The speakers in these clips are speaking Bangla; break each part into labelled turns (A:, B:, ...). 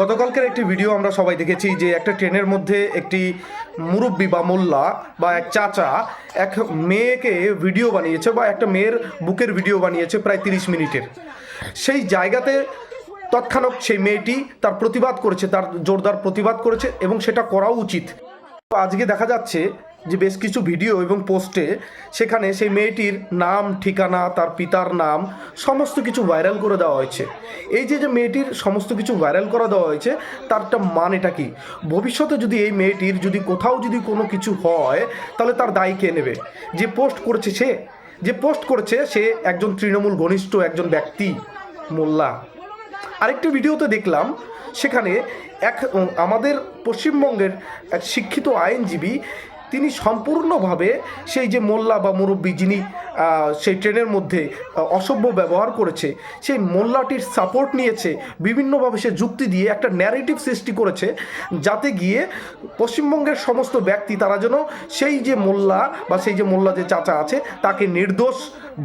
A: গতকালকের একটি ভিডিও আমরা সবাই দেখেছি যে একটা ট্রেনের মধ্যে একটি মুরব্বী বা মোল্লা বা এক চাচা এক মেয়েকে ভিডিও বানিয়েছে বা একটা মেয়ের বুকের ভিডিও বানিয়েছে প্রায় তিরিশ মিনিটের। সেই জায়গাতে তৎক্ষণাৎ সেই মেয়েটি তার প্রতিবাদ করেছে, তার জোরদার প্রতিবাদ করেছে এবং সেটা করাও উচিত। আজকে দেখা যাচ্ছে যে বেশ কিছু ভিডিও এবং পোস্টে সেখানে সেই মেয়েটির নাম, ঠিকানা, তার পিতার নাম সমস্ত কিছু ভাইরাল করে দেওয়া হয়েছে। এই যে যে মেয়েটির সমস্ত কিছু ভাইরাল করে দেওয়া হয়েছে, তারটা মানেটা কি? ভবিষ্যতে যদি এই মেয়েটির যদি কোথাও যদি কোনো কিছু হয়, তাহলে তার দায়ী কে নেবে? যে পোস্ট করেছে সে? যে পোস্ট করেছে সে একজন তৃণমূল ঘনিষ্ঠ একজন ব্যক্তি, মোল্লা। আরেকটি ভিডিওতে দেখলাম, সেখানে এক, আমাদের পশ্চিমবঙ্গের এক শিক্ষিত আইনজীবী তিনি সম্পূর্ণভাবে সেই যে মোল্লা বা মুরব্বী যিনি সেই ট্রেনের মধ্যে অসভ্য ব্যবহার করেছে, সেই মোল্লাটির সাপোর্ট নিয়েছে, বিভিন্নভাবে সে যুক্তি দিয়ে একটা ন্যারেটিভ সৃষ্টি করেছে, যাতে গিয়ে পশ্চিমবঙ্গের সমস্ত ব্যক্তি তারা যেন সেই যে মোল্লা বা সেই যে মোল্লা যে চাচা আছে, তাকে নির্দোষ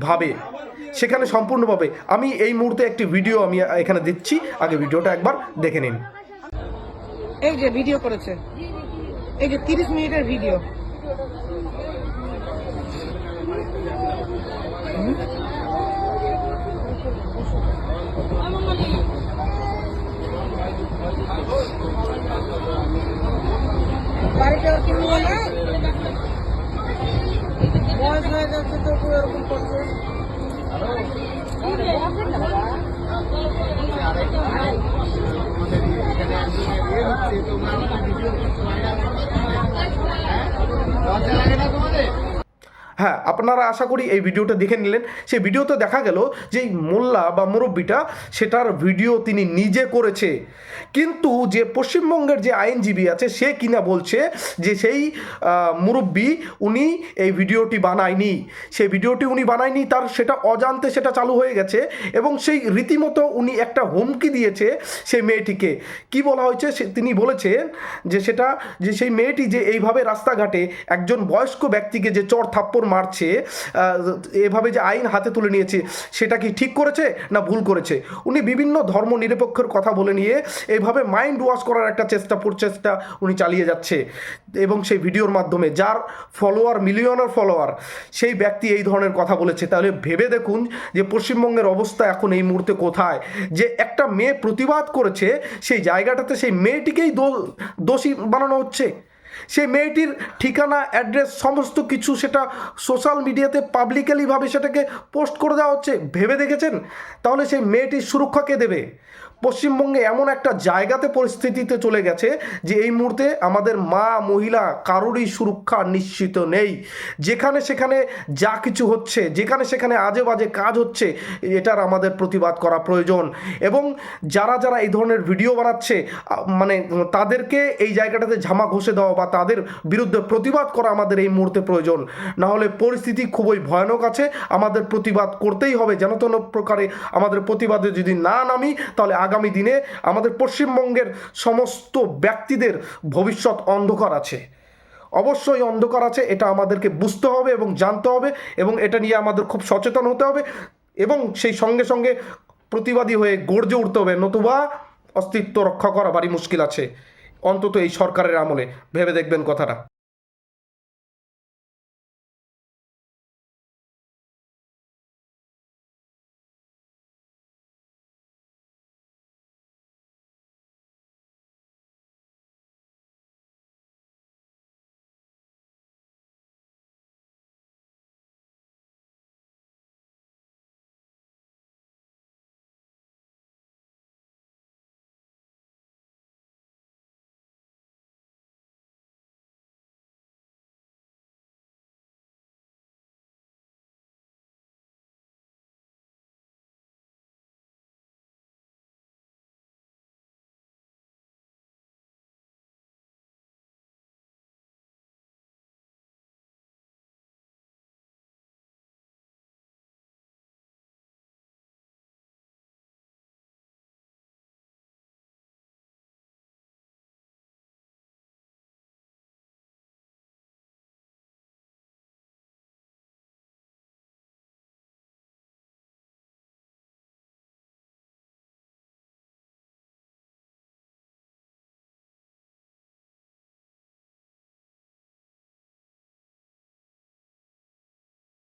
A: ভাবে। সেখানে সম্পূর্ণভাবে আমি এই মুহূর্তে একটি ভিডিও আমি এখানে দিচ্ছি, আগে ভিডিওটা একবার দেখে নিন।
B: এই যে ভিডিও করেছে। এই যে তিরিশ মিনিটের ভিডিও বাড়িতে কিনবো না করছে। হ্যাঁ? লজ্জা লাগে না তোমাদের?
A: হ্যাঁ আপনারা আশা করি এই ভিডিওটা দেখে নিলেন। সেই ভিডিওতে দেখা গেল যে মোল্লা বা মুরব্বিটা সেটার ভিডিও তিনি নিজে করেছে। কিন্তু যে পশ্চিমবঙ্গের যে আইনজীবী আছে, সে কিনা বলছে যে সেই মুরব্বী উনি এই ভিডিওটি বানায়নি। সেই ভিডিওটি উনি বানায়নি, তার সেটা অজান্তে সেটা চালু হয়ে গেছে এবং সেই রীতিমতো উনি একটা হুমকি দিয়েছে সেই মেয়েটিকে। কি বলা হয়েছে? তিনি বলেছেন যে সেটা, যে সেই মেয়েটি যে এইভাবে রাস্তাঘাটে একজন বয়স্ক ব্যক্তিকে যে চর থাপ্পড় মারছে এভাবে যে আইন হাতে তুলে নিয়েছে, সেটা কি ঠিক করেছে না ভুল করেছে? উনি বিভিন্ন ধর্ম নিরপেক্ষের কথা বলে নিয়ে এইভাবে মাইন্ড ওয়াশ করার একটা চেষ্টা, প্রচেষ্টা উনি চালিয়ে যাচ্ছে। এবং সেই ভিডিওর মাধ্যমে যার ফলোয়ার মিলিয়নের ফলোয়ার সেই ব্যক্তি এই ধরনের কথা বলেছে। তাহলে ভেবে দেখুন যে পশ্চিমবঙ্গের অবস্থা এখন এই মুহূর্তে কোথায়? যে একটা মেয়ে প্রতিবাদ করেছে, সেই জায়গাটাতে সেই মেয়েটিকেই দোষী বানানো হচ্ছে। সেই মেয়েটির ঠিকানা, অ্যাড্রেস, সমস্ত কিছু সেটা সোশ্যাল মিডিয়াতে পাবলিকালিভাবে সেটাকে পোস্ট করে দেওয়া হচ্ছে। ভেবে দেখেছেন? তাহলে সেই মেয়েটির সুরক্ষা কে দেবে? পশ্চিমবঙ্গে এমন একটা জায়গাতে পরিস্থিতিতে চলে গেছে যে এই মুহূর্তে আমাদের মা মহিলা কারোরই সুরক্ষা নিশ্চিত নেই। যেখানে সেখানে যা কিছু হচ্ছে, যেখানে সেখানে আজে বাজে কাজ হচ্ছে, এটার আমাদের প্রতিবাদ করা প্রয়োজন। এবং যারা যারা এই ধরনের ভিডিও বানাচ্ছে মানে তাদেরকে এই জায়গাটাতে ঝামা ঘষে দেওয়া বা তাদের বিরুদ্ধে প্রতিবাদ করা আমাদের এই মুহূর্তে প্রয়োজন। না হলে পরিস্থিতি খুবই ভয়ানক আছে। আমাদের প্রতিবাদ করতেই হবে। যেন তেন প্রকারে আমাদের প্রতিবাদে যদি না নামি, তাহলে আগামী দিনে আমাদের পশ্চিমবঙ্গের সমস্ত ব্যক্তিদের ভবিষ্যৎ অন্ধকার আছে। অবশ্যই অন্ধকার আছে, এটা আমাদেরকে বুঝতে হবে এবং জানতে হবে এবং এটা নিয়ে আমাদের খুব সচেতন হতে হবে এবং সেই সঙ্গে সঙ্গে প্রতিবাদী হয়ে গর্জে উঠতে হবে, নতুবা অস্তিত্ব রক্ষা করা ভারী মুশকিল আছে। অন্তত এই সরকারের আমলে, ভেবে দেখবেন কথাটা।